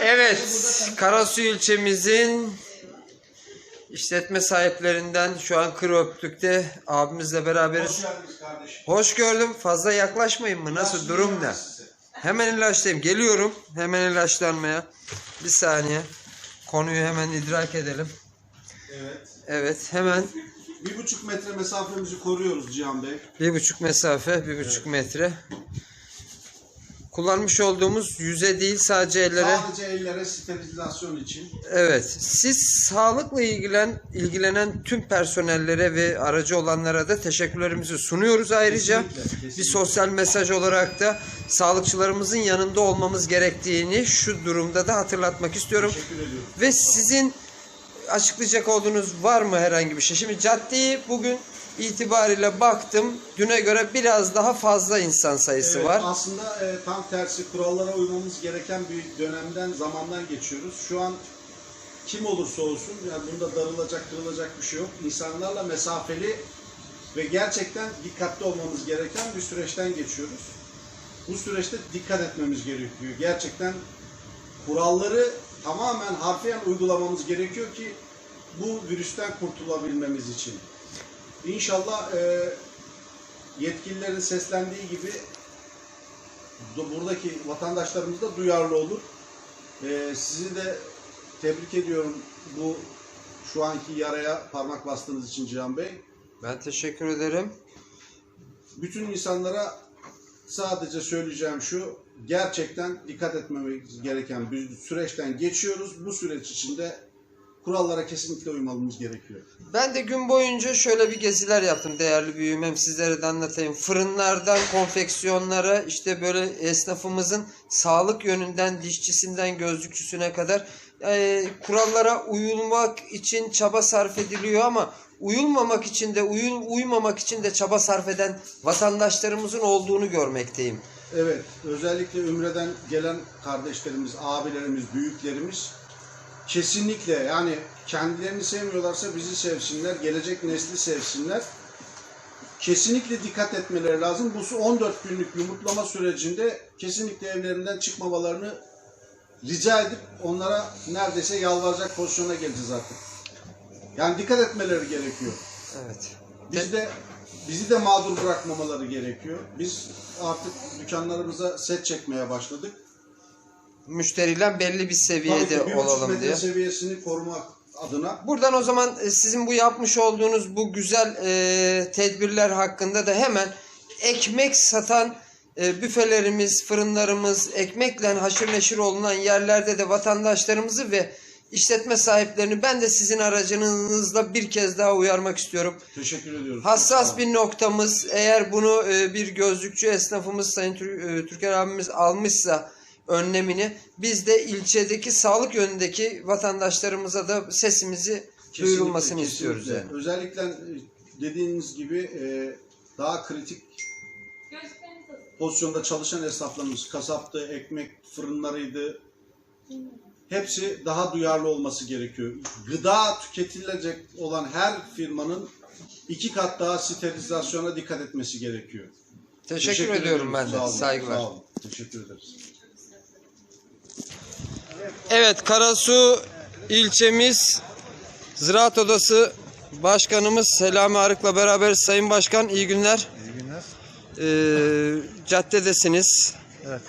Evet, Karasu ilçemizin işletme sahiplerinden şu an Kıröplük'te abimizle beraberiz. Hoş geldiniz kardeşim. Hoş gördüm. Fazla yaklaşmayın mı? Nasıl durum ne? Hemen ilaçlayayım. Geliyorum. Hemen ilaçlanmaya. Bir saniye. Konuyu hemen idrak edelim. Evet. Evet, hemen Bir buçuk metre mesafemizi koruyoruz Cihan Bey. bir buçuk mesafe, bir buçuk metre. Kullanmış olduğumuz yüze değil sadece ellere. Sadece ellere sterilizasyon için. Evet. Siz sağlıkla ilgilen ilgilenen tüm personellere ve aracı olanlara da teşekkürlerimizi sunuyoruz ayrıca. Kesinlikle, kesinlikle. Bir sosyal mesaj olarak da sağlıkçılarımızın yanında olmamız gerektiğini şu durumda da hatırlatmak istiyorum. Ve sizin açıklayacak olduğunuz var mı herhangi bir şey? Şimdi caddeyi bugün itibariyle baktım. Düne göre biraz daha fazla insan sayısı Evet, var. Aslında e, tam tersi kurallara uymamız gereken bir dönemden, zamandan geçiyoruz. Şu an kim olursa olsun, yani bunda darılacak, kırılacak bir şey yok. İnsanlarla mesafeli ve gerçekten dikkatli olmamız gereken bir süreçten geçiyoruz. Bu süreçte dikkat etmemiz gerekiyor. Gerçekten kuralları tamamen harfiyen uygulamamız gerekiyor ki bu virüsten kurtulabilmemiz için. İnşallah e, yetkililerin seslendiği gibi buradaki vatandaşlarımız da duyarlı olur. E, sizi de tebrik ediyorum bu şu anki yaraya parmak bastığınız için Cihan Bey. Ben teşekkür ederim. Bütün insanlara sadece söyleyeceğim şu, gerçekten dikkat etmemiz gereken bir süreçten geçiyoruz. Bu süreç içinde kurallara kesinlikle uymamız gerekiyor. Ben de gün boyunca şöyle bir geziler yaptım değerli büyüğüm. Hem sizlere de anlatayım. Fırınlardan konfeksiyonlara işte böyle esnafımızın sağlık yönünden dişçisinden gözlükçüsüne kadar e, kurallara uyulmak için çaba sarf ediliyor ama uyulmamak için de uyul, uymamak için de çaba sarf eden vatandaşlarımızın olduğunu görmekteyim. Evet, özellikle Ümre'den gelen kardeşlerimiz, abilerimiz, büyüklerimiz kesinlikle yani kendilerini sevmiyorlarsa bizi sevsinler, gelecek nesli sevsinler. Kesinlikle dikkat etmeleri lazım. Bu 14 günlük yumurtlama sürecinde kesinlikle evlerinden çıkmamalarını rica edip onlara neredeyse yalvaracak pozisyona geleceğiz artık. Yani dikkat etmeleri gerekiyor. Evet. Biz de bizi de mağdur bırakmamaları gerekiyor. Biz artık dükkanlarımıza set çekmeye başladık. Müşteriyle belli bir Tabii seviyede ki bir buçuk olalım diye. seviyesini korumak adına Buradan o zaman e, sizin bu yapmış olduğunuz bu güzel e, tedbirler hakkında da hemen ekmek satan e, büfelerimiz, fırınlarımız, ekmekle haşır neşir olunan yerlerde de vatandaşlarımızı ve işletme sahiplerini ben de sizin aracınızla bir kez daha uyarmak istiyorum. teşekkür ediyoruz. Hassas bir noktamız eğer bunu e, bir gözlükçü esnafımız Sayın Tür- e, Türker abimiz almışsa önlemini biz de ilçedeki sağlık yönündeki vatandaşlarımıza da sesimizi Kesinlikle, duyurulmasını istiyoruz kesinlikle. yani. Özellikle e, dediğiniz gibi e, daha kritik pozisyonda çalışan esnaflarımız, kasaptı, ekmek fırınlarıydı. Hepsi daha duyarlı olması gerekiyor. Gıda tüketilecek olan her firmanın iki kat daha sterilizasyona dikkat etmesi gerekiyor. Teşekkür, ediyorum ben de. Saygılar. Sağ olun. Teşekkür ederiz. Evet Karasu ilçemiz Ziraat Odası Başkanımız Selami Arık'la beraber Sayın Başkan iyi günler. İyi günler. Ee, caddedesiniz. Evet.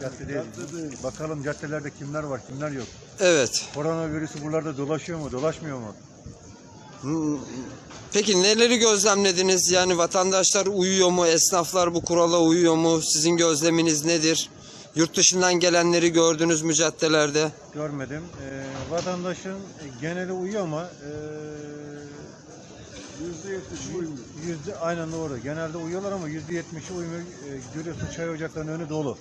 Caddedeyiz. Bakalım caddelerde kimler var, kimler yok. Evet. Koronavirüsü buralarda dolaşıyor mu, dolaşmıyor mu? Peki neleri gözlemlediniz? Yani vatandaşlar uyuyor mu? Esnaflar bu kurala uyuyor mu? Sizin gözleminiz nedir? Yurt dışından gelenleri gördünüz mü caddelerde? Görmedim. Ee, vatandaşın geneli uyuyor ama ee, yüzde yetmiş uyumuyor. Yüzde, aynen doğru. Genelde uyuyorlar ama yüzde yetmişi uyumuyor. Ee, görüyorsun çay ocaklarının önü dolu.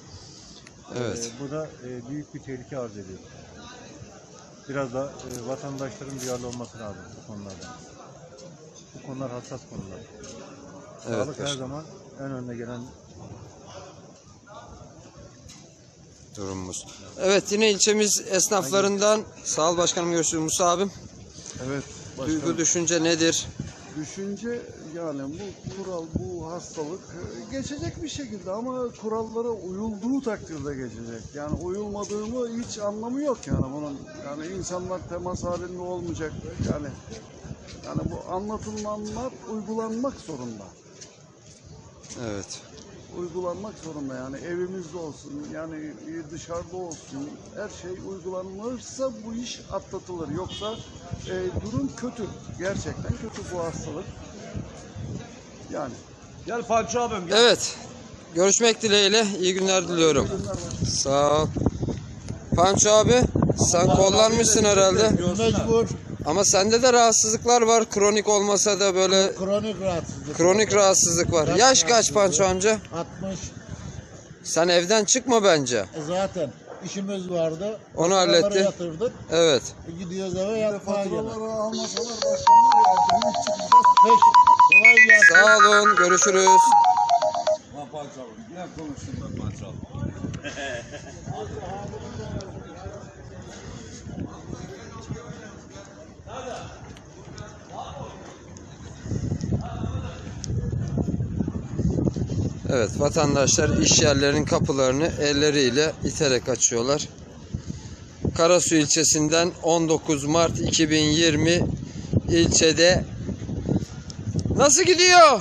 Evet. Ee, bu da ee, büyük bir tehlike arz ediyor. Biraz da ee, vatandaşların duyarlı olması lazım bu konularda. Bu konular hassas konular. Evet. Sağlık her zaman en önde gelen durumumuz. Evet yine ilçemiz esnaflarından sağ ol başkanım görüşürüz Musa abim. Evet. Duygu düşünce nedir? Düşünce yani bu kural, bu hastalık e, geçecek bir şekilde ama kurallara uyulduğu takdirde geçecek. Yani uyulmadığı mı hiç anlamı yok yani bunun. Yani insanlar temas halinde olmayacak. Yani yani bu anlatılanlar uygulanmak zorunda. Evet. Uygulanmak zorunda yani evimizde olsun yani dışarıda olsun her şey uygulanırsa bu iş atlatılır. Yoksa e, durum kötü. Gerçekten kötü bu hastalık. Yani. Gel Panço abim gel. Evet. Görüşmek dileğiyle. İyi günler diliyorum. Sağ ol. Panço abi sen kollanmışsın herhalde. Mecbur Ama sende de rahatsızlıklar var. Kronik olmasa da böyle kronik rahatsızlık. kronik rahatsızlık var. Kalp Yaş kaç rahatsızlığı. Panço amca? 60 Sen evden çıkma bence. E zaten işimiz vardı. Onu Faturaları halletti. yatırdık. Evet. E Gidiyoruz eve yatmaya gene. Faturaları almasalar başkanlar ya. Demek çıkacağız. Peki. Kolay gelsin. Sağ olun. Görüşürüz. Lan abim. Ne konuştun Evet vatandaşlar iş yerlerinin kapılarını elleriyle iterek açıyorlar. Karasu ilçesinden 19 Mart 2020 ilçede nasıl gidiyor?